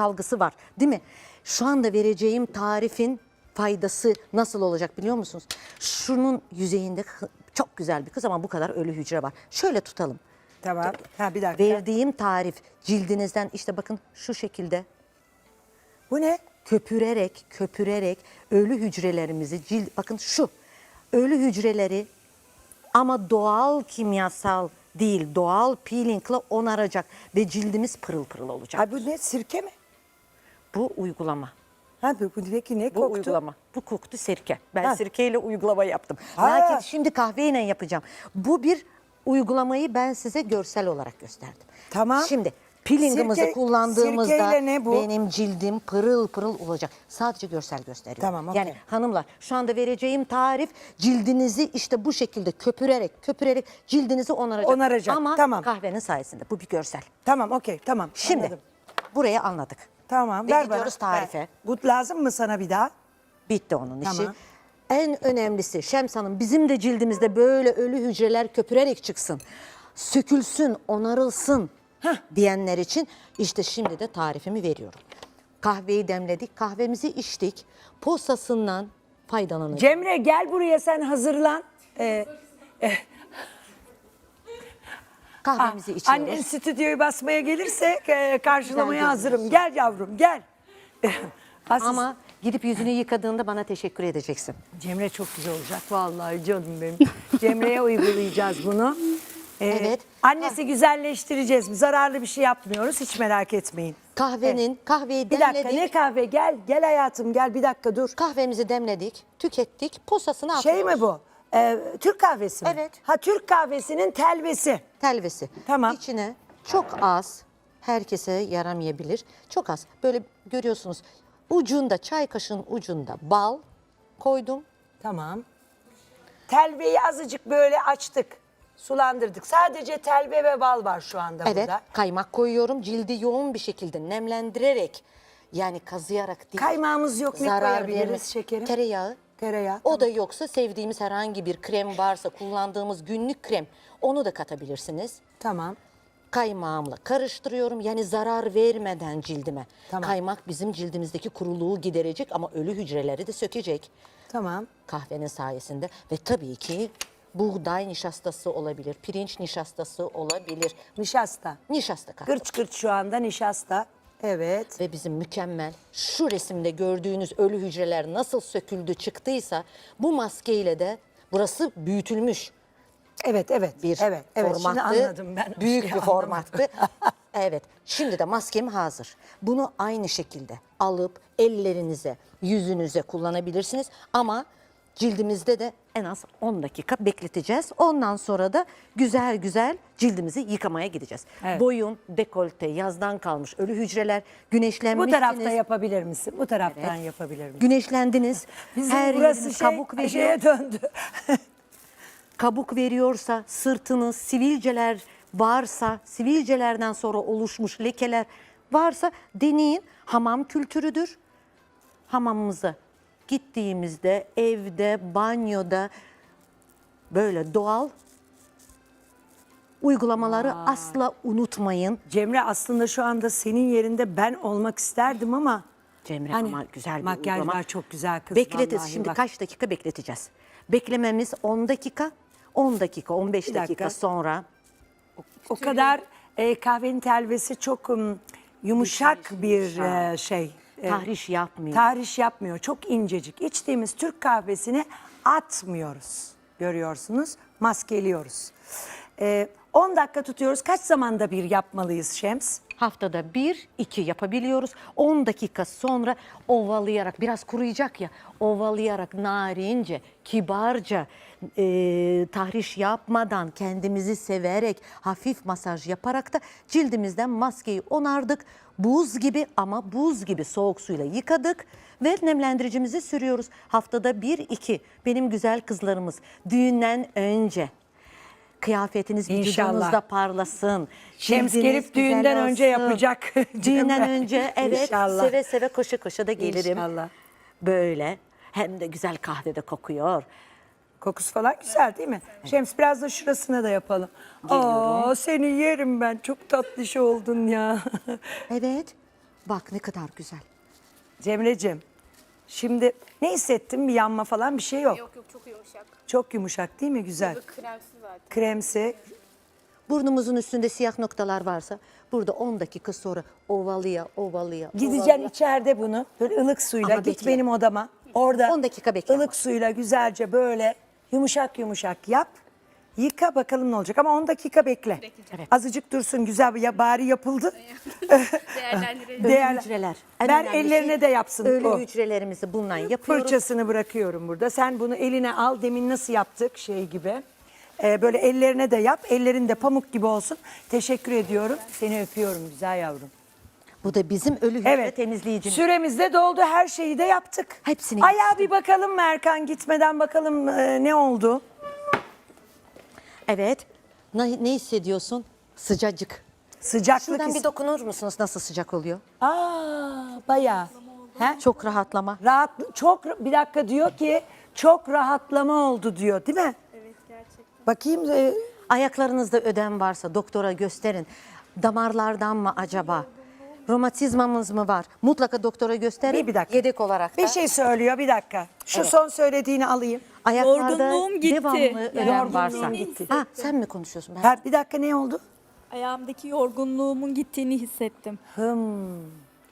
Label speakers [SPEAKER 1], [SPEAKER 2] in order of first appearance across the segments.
[SPEAKER 1] salgısı var değil mi? Şu anda vereceğim tarifin faydası nasıl olacak biliyor musunuz? Şunun yüzeyinde çok güzel bir kız ama bu kadar ölü hücre var. Şöyle tutalım.
[SPEAKER 2] Tamam. Ha bir dakika.
[SPEAKER 1] Verdiğim tarif cildinizden işte bakın şu şekilde
[SPEAKER 2] Bu ne?
[SPEAKER 1] köpürerek köpürerek ölü hücrelerimizi cilt bakın şu ölü hücreleri ama doğal kimyasal değil doğal peelingle onaracak ve cildimiz pırıl pırıl olacak.
[SPEAKER 2] Ha bu ne? Sirke mi?
[SPEAKER 1] Bu uygulama.
[SPEAKER 2] Ha bu, bu peki ne
[SPEAKER 1] Bu
[SPEAKER 2] koktu?
[SPEAKER 1] uygulama. Bu koktu sirke. Ben
[SPEAKER 2] Ha.
[SPEAKER 1] sirkeyle uygulama yaptım.
[SPEAKER 2] Ha.
[SPEAKER 1] Lakin şimdi kahveyle yapacağım. Bu bir uygulamayı ben size görsel olarak gösterdim.
[SPEAKER 2] Tamam.
[SPEAKER 1] Şimdi peelingimizi
[SPEAKER 2] Sirke-
[SPEAKER 1] kullandığımızda
[SPEAKER 2] sirkeyle ne bu?
[SPEAKER 1] benim cildim pırıl pırıl olacak. Sadece görsel gösteriyor.
[SPEAKER 2] Tamam, okey.
[SPEAKER 1] Yani hanımlar şu anda vereceğim tarif cildinizi işte bu şekilde köpürerek köpürerek cildinizi onaracak.
[SPEAKER 2] Onaracak,
[SPEAKER 1] Ama
[SPEAKER 2] tamam.
[SPEAKER 1] kahvenin sayesinde. Bu bir görsel.
[SPEAKER 2] Tamam okey tamam.
[SPEAKER 1] Şimdi
[SPEAKER 2] Anladım.
[SPEAKER 1] buraya anladık.
[SPEAKER 2] Tamam
[SPEAKER 1] Ve
[SPEAKER 2] ver
[SPEAKER 1] gidiyoruz
[SPEAKER 2] bana.
[SPEAKER 1] tarife.
[SPEAKER 2] Ver. Bu lazım mı sana bir daha?
[SPEAKER 1] Bitti onun işi.
[SPEAKER 2] Tamam.
[SPEAKER 1] En önemlisi Şems Hanım bizim de cildimizde böyle ölü hücreler köpürerek çıksın. Sökülsün, onarılsın diyenler için işte şimdi de tarifimi veriyorum. Kahveyi demledik, kahvemizi içtik. Posasından faydalanacağız.
[SPEAKER 2] Cemre gel buraya sen hazırlan. Ee,
[SPEAKER 1] Kahvemizi
[SPEAKER 2] ah,
[SPEAKER 1] içiyoruz.
[SPEAKER 2] annen stüdyoyu basmaya gelirse e, karşılamaya
[SPEAKER 1] Güzel
[SPEAKER 2] hazırım. Gel yavrum gel.
[SPEAKER 1] Ama gidip yüzünü yıkadığında bana teşekkür edeceksin.
[SPEAKER 2] Cemre çok güzel olacak vallahi canım benim. Cemre'ye uygulayacağız bunu. Ee,
[SPEAKER 1] Evet.
[SPEAKER 2] Annesi güzelleştireceğiz. Zararlı bir şey yapmıyoruz hiç merak etmeyin.
[SPEAKER 1] Kahvenin, kahveyi
[SPEAKER 2] Bir
[SPEAKER 1] demledik.
[SPEAKER 2] dakika ne kahve gel gel hayatım gel bir dakika dur.
[SPEAKER 1] Kahvemizi demledik, tükettik, posasını
[SPEAKER 2] Şey
[SPEAKER 1] atıyoruz.
[SPEAKER 2] mi bu? Ee, Türk kahvesi mi?
[SPEAKER 1] Evet.
[SPEAKER 2] Ha Türk kahvesinin telvesi.
[SPEAKER 1] telvesi.
[SPEAKER 2] Tamam.
[SPEAKER 1] İçine çok az, herkese yaramayabilir. Çok az. Böyle görüyorsunuz ucunda, çay kaşığının ucunda bal koydum.
[SPEAKER 2] Tamam. Telveyi azıcık böyle açtık. Sulandırdık. Sadece telve ve bal var şu anda
[SPEAKER 1] Evet,
[SPEAKER 2] burada.
[SPEAKER 1] kaymak koyuyorum. Cildi yoğun bir şekilde nemlendirerek yani kazıyarak değil.
[SPEAKER 2] Kaymağımız yok. Ne
[SPEAKER 1] zarar
[SPEAKER 2] koyabiliriz
[SPEAKER 1] verme-
[SPEAKER 2] şekerim?
[SPEAKER 1] Tereyağı.
[SPEAKER 2] Tereyağı.
[SPEAKER 1] O da yoksa sevdiğimiz herhangi bir krem varsa kullandığımız günlük krem onu da katabilirsiniz.
[SPEAKER 2] Tamam.
[SPEAKER 1] kaymağımla karıştırıyorum. Yani zarar vermeden cildime.
[SPEAKER 2] Tamam.
[SPEAKER 1] Kaymak bizim cildimizdeki kuruluğu giderecek ama ölü hücreleri de sökecek
[SPEAKER 2] Tamam.
[SPEAKER 1] kahvenin sayesinde. Ve tabii ki buğday nişastası olabilir, pirinç nişastası olabilir.
[SPEAKER 2] Nişasta.
[SPEAKER 1] Nişasta kattım.
[SPEAKER 2] Gırç gırç şu anda nişasta. Evet.
[SPEAKER 1] Ve bizim mükemmel şu resimde gördüğünüz ölü hücreler nasıl söküldü çıktıysa bu maskeyle de burası büyütülmüş
[SPEAKER 2] Evet, evet.
[SPEAKER 1] bir
[SPEAKER 2] evet, evet.
[SPEAKER 1] formattı.
[SPEAKER 2] Şimdi anladım ben.
[SPEAKER 1] Büyük bir formattı. evet. Şimdi de maskem hazır. Bunu aynı şekilde alıp ellerinize, yüzünüze kullanabilirsiniz ama cildimizde de en az 10 dakika bekleteceğiz. Ondan sonra da güzel güzel cildimizi yıkamaya gideceğiz.
[SPEAKER 2] Evet.
[SPEAKER 1] Boyun, dekolte, yazdan kalmış ölü hücreler,
[SPEAKER 2] Bu
[SPEAKER 1] güneşlenmişsiniz.
[SPEAKER 2] tarafta yapabilir misin? Bu taraftan yapabilir misin?
[SPEAKER 1] Güneşlendiniz.
[SPEAKER 2] Bizim
[SPEAKER 1] Her
[SPEAKER 2] burası şey,
[SPEAKER 1] kabuk veriyor.
[SPEAKER 2] şeye döndü.
[SPEAKER 1] kabuk veriyorsa, sırtınız, sivilceler varsa, sivilcelerden sonra oluşmuş lekeler varsa deneyin. Hamam kültürüdür. Hamamımıza gittiğimizde, evde, banyoda böyle doğal uygulamaları asla unutmayın.
[SPEAKER 2] Cemre aslında şu anda senin yerinde ben olmak isterdim ama
[SPEAKER 1] Cemre
[SPEAKER 2] Hani
[SPEAKER 1] ama güzel bir
[SPEAKER 2] makyaj
[SPEAKER 1] uygulama.
[SPEAKER 2] var, çok güzel kız vallahi
[SPEAKER 1] Şimdi
[SPEAKER 2] bak.
[SPEAKER 1] kaç dakika bekleteceğiz? Beklememiz 10 dakika, 10 dakika, 15
[SPEAKER 2] Bir
[SPEAKER 1] dakika,
[SPEAKER 2] dakika.
[SPEAKER 1] sonra
[SPEAKER 2] o kadar e, kahvenin telvesi çok ım, yumuşak bir e, şey.
[SPEAKER 1] Tahriş yapmıyor.
[SPEAKER 2] tahriş yapmıyor. Çok incecik. İçtiğimiz Türk kahvesini atmıyoruz. Görüyorsunuz. Maskeliyoruz. E, 10 dakika tutuyoruz. Kaç zamanda bir yapmalıyız Şems?
[SPEAKER 1] Haftada bir, iki yapabiliyoruz. 10 dakika sonra ovalayarak, biraz kuruyacak ya, ovalayarak narince, kibarca, e, tahriş yapmadan, kendimizi severek, hafif masaj yaparak da cildimizden maskeyi onardık. Buz gibi ama buz gibi soğuk suyla yıkadık ve nemlendiricimizi sürüyoruz. Haftada bir, iki. Benim güzel kızlarımız düğünden önce kıyafetiniz
[SPEAKER 2] İnşallah.
[SPEAKER 1] vücudunuzda parlasın.
[SPEAKER 2] Şems gelip düğünden önce
[SPEAKER 1] olsun.
[SPEAKER 2] yapacak.
[SPEAKER 1] Düğünden önce evet
[SPEAKER 2] İnşallah.
[SPEAKER 1] seve seve koşa koşa da gelirim.
[SPEAKER 2] İnşallah.
[SPEAKER 1] Böyle hem de güzel kahve de kokuyor.
[SPEAKER 2] Kokusu falan güzel değil mi? Şems biraz da şurasına da yapalım. Aa, seni yerim ben. Çok tatlış oldun ya.
[SPEAKER 1] Evet Bak ne kadar güzel.
[SPEAKER 2] Cemre'cim şimdi ne hissettin? Bir yanma falan bir şey yok.
[SPEAKER 3] Yok yok çok yumuşak.
[SPEAKER 2] Çok yumuşak değil mi? Güzel.
[SPEAKER 3] Böyle kremsi zaten.
[SPEAKER 2] Kremsi.
[SPEAKER 1] Burnumuzun üstünde siyah noktalar varsa burada 10 dakika sonra ovalıya ovalıya
[SPEAKER 2] Gideceksin
[SPEAKER 1] ovalıya.
[SPEAKER 2] içeride bunu böyle ılık suyla
[SPEAKER 1] Ama
[SPEAKER 2] git
[SPEAKER 1] bekle.
[SPEAKER 2] benim odama. Orada
[SPEAKER 1] 10 dakika bekle
[SPEAKER 2] ılık
[SPEAKER 1] ama.
[SPEAKER 2] suyla güzelce böyle yumuşak yumuşak yap. Yıka bakalım ne olacak ama 10 dakika bekle.
[SPEAKER 1] Evet.
[SPEAKER 2] Azıcık dursun güzel ya bari yapıldı.
[SPEAKER 3] Değerlendirelim.
[SPEAKER 1] Ölü
[SPEAKER 2] Değerli-
[SPEAKER 1] hücreler. En
[SPEAKER 2] Ver
[SPEAKER 1] önemli
[SPEAKER 2] ellerine
[SPEAKER 1] şey,
[SPEAKER 2] de yapsın
[SPEAKER 1] Ölü
[SPEAKER 2] o.
[SPEAKER 1] hücrelerimizi bundan yapıyoruz.
[SPEAKER 2] Fırçasını bırakıyorum burada. Sen bunu eline al. Demin nasıl yaptık şey gibi. Ee, böyle ellerine de yap. Ellerin de pamuk gibi olsun. Teşekkür ediyorum. Seni öpüyorum güzel yavrum.
[SPEAKER 1] Bu da bizim ölü hücre
[SPEAKER 2] Evet.
[SPEAKER 1] temizleyicimiz.
[SPEAKER 2] Süremiz de doldu. Her şeyi de yaptık.
[SPEAKER 1] Hepsini
[SPEAKER 2] Ayağa
[SPEAKER 1] yaptık.
[SPEAKER 2] bir bakalım Merkan gitmeden bakalım e, ne oldu?
[SPEAKER 1] Evet. Ne, ne hissediyorsun? Sıcacık.
[SPEAKER 2] Sıcaklık.
[SPEAKER 1] Şuradan bir dokunur musunuz nasıl sıcak oluyor?
[SPEAKER 2] Aa, bayağı. He?
[SPEAKER 1] Çok rahatlama.
[SPEAKER 2] Rahat, çok bir dakika diyor ki çok rahatlama oldu diyor değil mi?
[SPEAKER 3] Evet gerçekten.
[SPEAKER 2] Bakayım e,
[SPEAKER 1] Ayaklarınızda ödem varsa doktora gösterin. Damarlardan mı acaba? Romatizmamız mı var? Mutlaka doktora gösterin.
[SPEAKER 2] bir, bir dakika.
[SPEAKER 1] Yedek olarak da.
[SPEAKER 2] Bir şey söylüyor bir dakika. Şu
[SPEAKER 1] Evet.
[SPEAKER 2] son söylediğini alayım.
[SPEAKER 1] Ayaklarda
[SPEAKER 4] Yorgunluğum gitti.
[SPEAKER 1] devamlı ödem
[SPEAKER 2] Yorgunluğum
[SPEAKER 1] varsa.
[SPEAKER 2] gitti.
[SPEAKER 1] Ha, sen mi konuşuyorsun? Ben
[SPEAKER 2] Ha, bir dakika ne oldu?
[SPEAKER 4] Ayağımdaki yorgunluğumun gittiğini hissettim.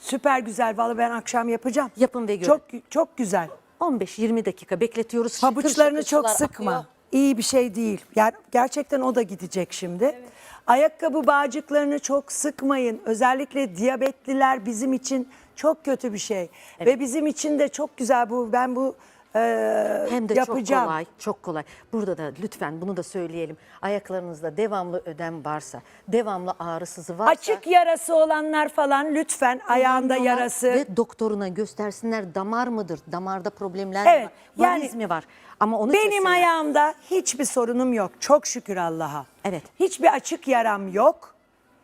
[SPEAKER 2] Süper güzel. Vallahi ben akşam yapacağım.
[SPEAKER 1] Yapın ve görün.
[SPEAKER 2] Çok çok güzel.
[SPEAKER 1] 15-20 dakika bekletiyoruz. Şıkır
[SPEAKER 2] Pabuçlarını
[SPEAKER 1] şıkır
[SPEAKER 2] çok
[SPEAKER 1] sular
[SPEAKER 2] sıkma.
[SPEAKER 1] akıyor.
[SPEAKER 2] İyi bir şey değil. Ger- gerçekten o da gidecek şimdi. Ayakkabı bağcıklarını çok sıkmayın. Özellikle diyabetliler bizim için çok kötü bir şey. Ve bizim için de çok güzel bu. Ben bu e,
[SPEAKER 1] Hem de
[SPEAKER 2] yapacağım.
[SPEAKER 1] çok kolay, çok kolay. Burada da lütfen bunu da söyleyelim. Ayaklarınızda devamlı ödem varsa, devamlı ağrı sızı varsa
[SPEAKER 2] Açık yarası olanlar falan lütfen ayağında
[SPEAKER 1] kullanıyorlar
[SPEAKER 2] yarası.
[SPEAKER 1] ve doktoruna göstersinler damar mıdır? Damarda problemler
[SPEAKER 2] Evet,
[SPEAKER 1] mi var?
[SPEAKER 2] yani
[SPEAKER 1] Variz mi var? Ama onu
[SPEAKER 2] Benim
[SPEAKER 1] çözsünler.
[SPEAKER 2] ayağımda hiçbir sorunum yok. Çok şükür Allah'a.
[SPEAKER 1] Evet.
[SPEAKER 2] Hiçbir açık yaram yok.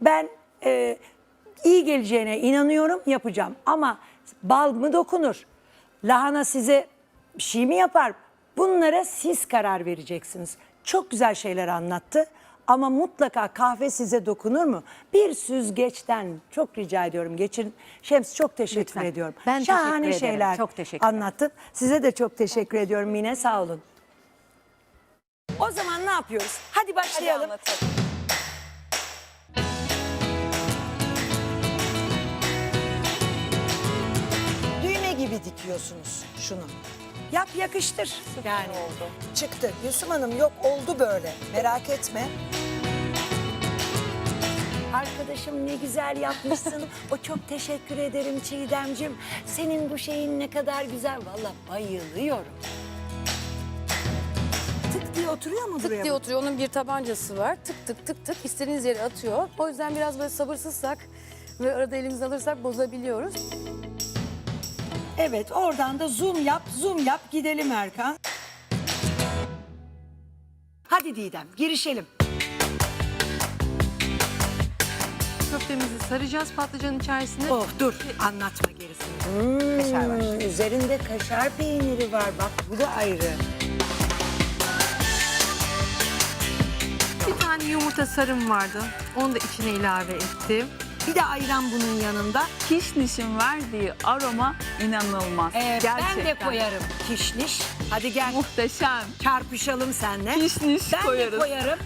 [SPEAKER 2] Ben e, iyi geleceğine inanıyorum, yapacağım. Ama bal mı dokunur? Lahana size bir şey mi yapar? Bunlara siz karar vereceksiniz. Çok güzel şeyler anlattı. Ama mutlaka kahve size dokunur mu? Bir süzgeçten çok rica ediyorum geçin. Şems çok teşekkür
[SPEAKER 1] Lütfen.
[SPEAKER 2] ediyorum.
[SPEAKER 1] Ben teşekkür
[SPEAKER 2] Şahane
[SPEAKER 1] ederim.
[SPEAKER 2] şeyler
[SPEAKER 1] Çok teşekkürler.
[SPEAKER 2] anlattın. Size de çok teşekkür ediyorum Mine sağ olun. O zaman ne yapıyoruz? Hadi başlayalım. Düğme gibi dikiyorsunuz şunu. Yap yakıştır. yani oldu. Çıktı. Yusuf Hanım yok oldu böyle. Merak etme. Arkadaşım ne güzel yapmışsın. o çok teşekkür ederim Çiğdemcim. Senin bu şeyin ne kadar güzel. Valla bayılıyorum. Tık diye oturuyor mu buraya?
[SPEAKER 5] Tık diye
[SPEAKER 2] bu?
[SPEAKER 5] oturuyor. Onun bir tabancası var. Tık tık tık tık istediğiniz yere atıyor. O yüzden biraz böyle sabırsızsak ve arada elimizi alırsak bozabiliyoruz.
[SPEAKER 2] Evet oradan da zoom yap, zoom yap gidelim Erkan. Hadi Didem girişelim.
[SPEAKER 6] Köftemizi saracağız patlıcanın içerisine.
[SPEAKER 2] Oh dur anlatma gerisini. kaşar var. Üzerinde kaşar peyniri var bak bu da ayrı.
[SPEAKER 6] Bir tane yumurta sarım vardı. Onu da içine ilave ettim.
[SPEAKER 2] Bir de ayran bunun yanında.
[SPEAKER 7] Kişnişin verdiği aroma inanılmaz.
[SPEAKER 2] Ee,
[SPEAKER 7] Gerçekten.
[SPEAKER 2] ben de koyarım kişniş. Hadi gel
[SPEAKER 7] Muhteşem.
[SPEAKER 2] çarpışalım seninle.
[SPEAKER 7] Kişniş
[SPEAKER 2] ben
[SPEAKER 7] koyarız.
[SPEAKER 2] de koyarım.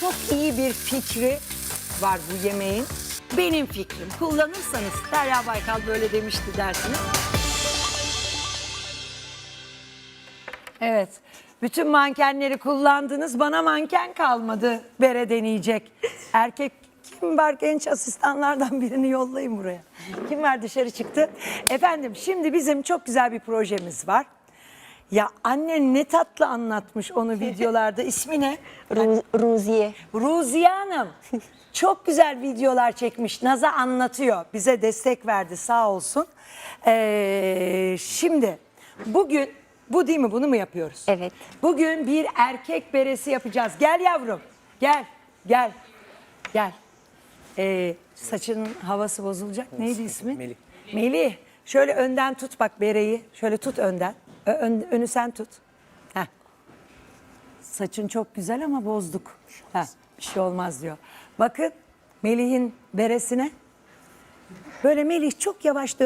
[SPEAKER 2] Çok iyi bir fikri var bu yemeğin. Benim fikrim. Kullanırsanız Derya Baykal böyle demişti dersiniz. Evet. Bütün mankenleri kullandınız. Bana manken kalmadı. Bere deneyecek. Erkek kim var genç asistanlardan birini yollayın buraya. Kim var dışarı çıktı? Efendim şimdi bizim çok güzel bir projemiz var. Ya annen ne tatlı anlatmış onu videolarda. İsmi ne?
[SPEAKER 8] Ruziye.
[SPEAKER 2] Ruziye Hanım. Çok güzel videolar çekmiş. Naza anlatıyor. Bize destek verdi sağ olsun. Ee, şimdi bugün bu değil mi? Bunu mu yapıyoruz?
[SPEAKER 8] Evet.
[SPEAKER 2] Bugün bir erkek beresi yapacağız. Gel yavrum. Gel. Gel. Gel. Ee, saçının havası bozulacak. Neydi ismi? Melih. Melih. Şöyle önden tut bak bereyi. Şöyle tut önden. Ö- ön- önü sen tut. Heh. Saçın çok güzel ama bozduk. Ha, bir şey olmaz diyor. Bakın Melih'in beresine. Böyle Melih çok yavaş dön.